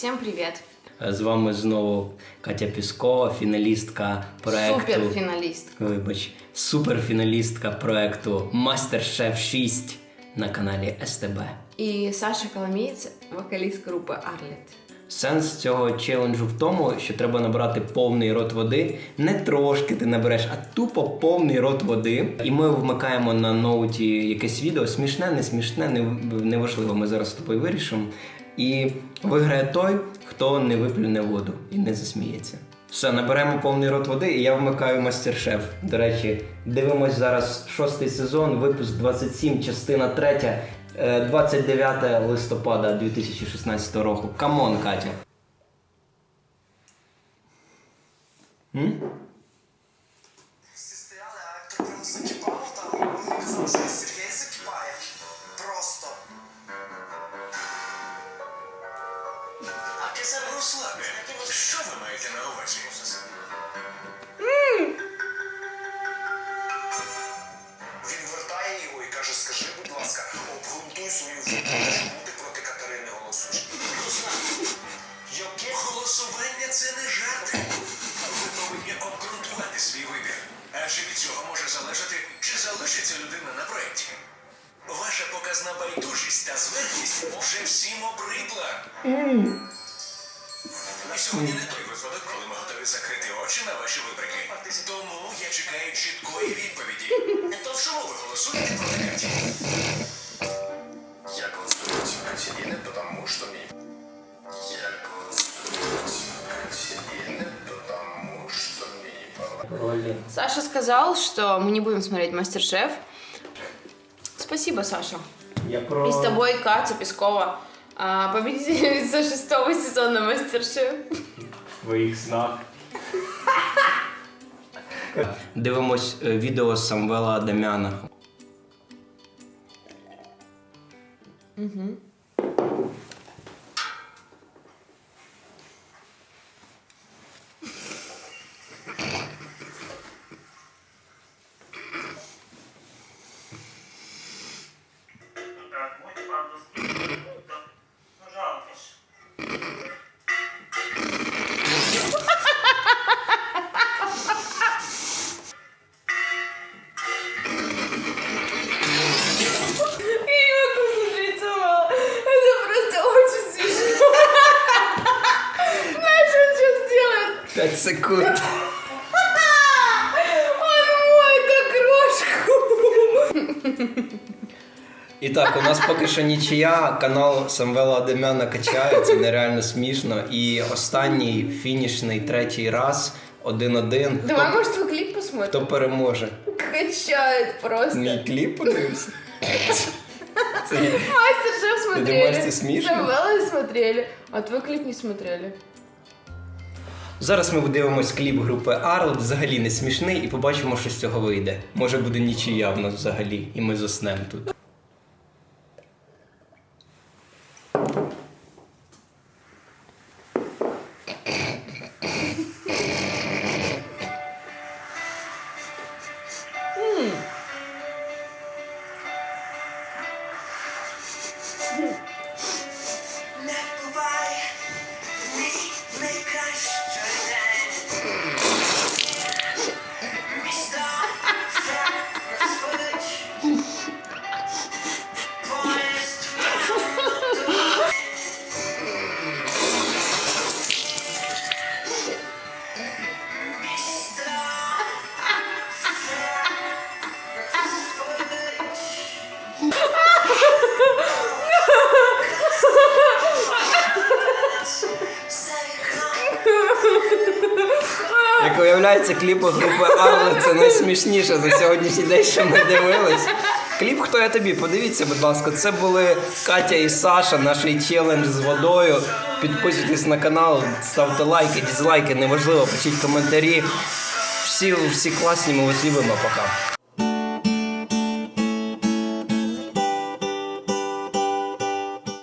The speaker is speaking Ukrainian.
Всем привет. З вами знову Катя Піскова, фіналістка проекту. Суперфиналистка. Вибач, суперфіналістка проекту Мастер-Шеф 6 на каналі СТБ. И Саша Коломеец, вокалист группы Арлет. Сенс цього челенджу в тому, що треба набрати повний рот води. Не трошки ти набереш, а тупо повний рот води. І ми вмикаємо на ноуті якесь відео. Смішне, не смішне, не- неважливо. Ми зараз з тобою вирішимо. І виграє той, хто не виплюне воду і не засміється. Все, наберемо повний рот води, і я вмикаю мастер-шеф. До речі, дивимось зараз шостий сезон, випуск 27, частина 3, е, 29 листопада 2016 року. Камон, Катя. М? Ти. Що ви маєте на увазі? Він вертає його і каже, скажи, будь ласка, обґрунтуй свою думку, чому ти проти Катерини голосуєш. Яке голосування це не жарти. Ви повинні обґрунтувати свій вибір. Адже від цього може залежати, чи залишиться людина на проєкті. Ваша показна байдужість та зверхність вже всім обридла. Ми сьогодні не той випадок, коли ми готові закрити очі на ваші вибрики. Тому я чекаю чіткої відповіді. То в чому ви голосуєте проти Каті? Я конструюсь Катерины, потому что мне... Я конструюсь Катерины, потому что мне не понравилось. Саша сказал, что мы не будем смотреть Мастер-шеф. Спасибо, Саша. Я про... И с тобой Катя Пескова, а, победительница шестого сезона Мастер-шеф. в своїх снах. Дивимось е, відео Самвела Адамяна. 5 секунд. І так, у нас поки що нічия. Канал Самвела Адамяна качає, це нереально смішно. І останній фінішний третій раз один-один. Давай, Хто, может, твой клип посмотрим? хто переможе? Качает просто. Мій кліп подивився. Це. Мастер-шеф смотрели. Самвела смотрели. А твой клип не смотрели. Зараз ми дивимось кліп групи Арл, взагалі не смішний, і побачимо, що з цього вийде. Може буде нічия в взагалі, і ми заснемо тут. Не виявляється, кліпи групи Арли це найсмішніше за сьогоднішній день, що ми дивились. Кліп хто я тобі? Подивіться, будь ласка, це були Катя і Саша, наш челендж з водою. Підписуйтесь на канал, ставте лайки, дізлайки, неважливо, пишіть коментарі. Всі, всі класні, ми вас любимо, пока.